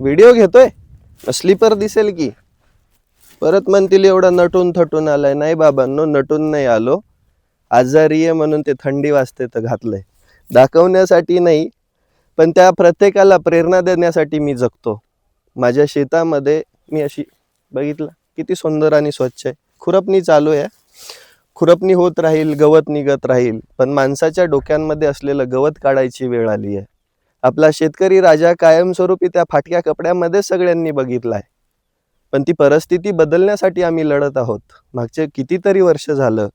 Video घेतोय? Sleeper दिसेल की. परत म्हणतील एवढं नटून थटून आलाय. नाही बाबांनो नटून नाही आलो. आजारी आहे म्हणून ते थंडी वाजते तर घातलंय. दाखवण्यासाठी नाही पण त्या प्रत्येकाला प्रेरणा देण्यासाठी मी जगतो. माझ्या शेतामध्ये मी अशी बघितलं किती सुंदर आणि स्वच्छ आहे. खुरपणी चालू आहे. खुरपणी होत राहील गवत निघत राहील पण माणसाच्या डोक्यांमध्ये असलेलं गवत काढायची वेळ आली आहे. आपला शेतकरी राजा कायमस्वरूपी त्या फाटक्या कपड्यामध्ये सगळ्यांनी बघितलाय. पण ती परिस्थिती बदलण्यासाठी आम्ही लढत आहोत. मागचे कितीतरी वर्ष झालं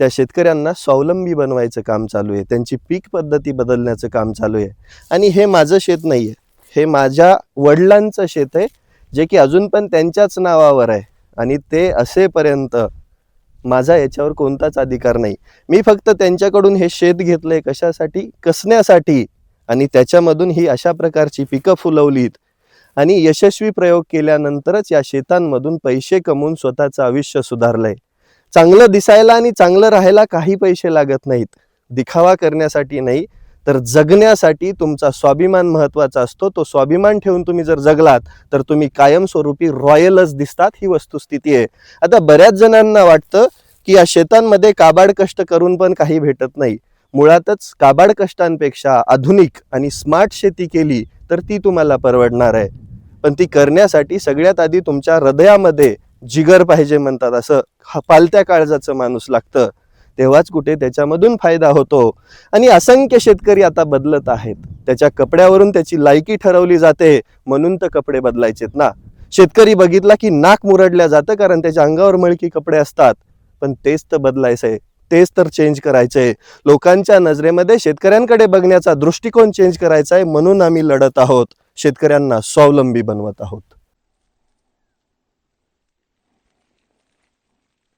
त्या शेतकऱ्यांना स्वावलंबी बनवायचं काम चालू आहे. त्यांची पीक पद्धती बदलण्याचं काम चालू आहे. आणि हे माझं शेत नाही आहे. हे माझ्या वडिलांचं शेत आहे जे की अजून पण त्यांच्याच नावावर आहे. आणि ते असेपर्यंत माझा याच्यावर कोणताच अधिकार नाही. मी फक्त त्यांच्याकडून हे शेत घेतलंय कशासाठी? कसण्यासाठी? आणि त्याच्यामधून ही अशा प्रकारची पिकं फुलवलीत. आणि यशस्वी प्रयोग केल्यानंतरच या शेतांमधून पैसे कमवून स्वतःचं आयुष्य सुधारलंय. चांगलं दिसायला आणि चांगलं राहायला काही पैसे लागत नाहीत. दिखावा करण्यासाठी नाही तर जगण्यासाठी तुमचा स्वाभिमान महत्त्वाचा असतो. तो स्वाभिमान ठेवून तुम्ही जर जगलात तर तुम्ही कायमस्वरूपी रॉयलच दिसतात ही वस्तुस्थिती आहे. आता बऱ्याच जणांना वाटतं की या शेतांमध्ये काबाड कष्ट करून पण काही भेटत नाही. मुळातच काबाड कष्टांपेक्षा आधुनिक आणि स्मार्ट शेती केली तर ती तुम्हाला परवडणार आहे. पण ती करण्यासाठी सगळ्यात आधी तुमच्या हृदयामध्ये जिगर पाहिजे म्हणतात असं पालत्या काळजाचं माणूस लागतं. तेव्हाच कुठे त्याच्यामधून फायदा होतो. आणि असंख्य शेतकरी आता बदलत आहेत. त्याच्या कपड्यावरून त्याची लायकी ठरवली जाते म्हणून तर कपडे बदलायचेत ना. शेतकरी बघितला की नाक मुरडल्या जातं कारण त्याच्या अंगावर मळकी कपडे असतात. पण तेच तर बदलायचं आहे तेच तर चेंज करायचं आहे लोकांच्या नजरेमध्ये शेतकऱ्यांकडे बघण्याचा दृष्टिकोन चेंज करायचा आहे म्हणून आम्ही लढत आहोत. शेतकऱ्यांना स्वावलंबी बनवत आहोत.